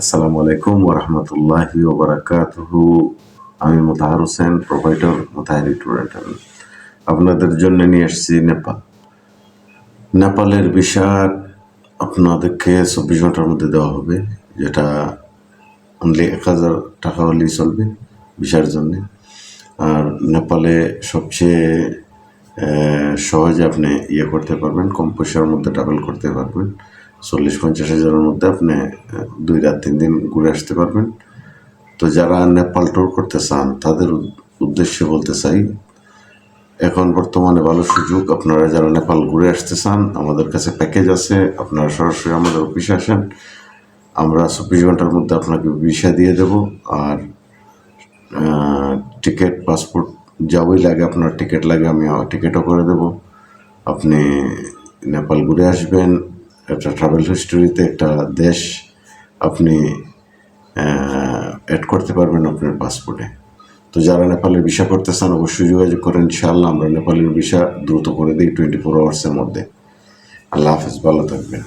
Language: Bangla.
আসসালামু আলাইকুম ওরহমতুল্লাহি ওবরাকাতুহু আমি মোতাহার হোসেন, প্রোভাইডার, মোতাহারি ট্যুর আপনাদের জন্য নিয়ে এসেছি নেপাল। নেপালের ভিসা আপনাদেরকে চব্বিশ ঘণ্টার মধ্যে দেওয়া হবে, যেটা অনলি এক হাজার টাকা হলেই চলবে ভিসার জন্যে। আর নেপালে সবচেয়ে সহজে আপনি ইয়ে করতে পারবেন, কম পয়সার মধ্যে ট্রাভেল করতে পারবেন। চল্লিশ পঞ্চাশ হাজারের মধ্যে আপনি দুই রাত তিন দিন ঘুরে আসতে পারবেন। তো যারা নেপাল ট্যুর করতে চান, তাদের উদ- উদ্দেশ্যে বলতে চাই, এখন বর্তমানে ভালো সুযোগ, আপনারা যারা নেপাল ঘুরে আসতে চান, আমাদের কাছে প্যাকেজ আছে, আপনারা সরাসরি আমাদের অফিসে আসেন। আমরা চব্বিশ ঘণ্টার মধ্যে আপনাকে ভিসা দিয়ে দেব, আর টিকিট পাসপোর্ট যাবই লাগে, আপনার টিকিট লাগে, আমি টিকিটও করে দেব। আপনি নেপাল ঘুরে আসবেন একটা ট্রাভেল হিস্টোরিতে একটা দেশ আপনি অ্যাড করতে পারবেন আপনার পাসপোর্টে তো যারা নেপালের ভিসা করতে চান অবশ্যই যোগাযোগ করেন। ইনশাআল্লাহ আমরা নেপালের ভিসা দ্রুত করে দিই টোয়েন্টি ফোর আওয়ার্সের মধ্যে। আল্লাহ হাফিজ, ভালো থাকবেন।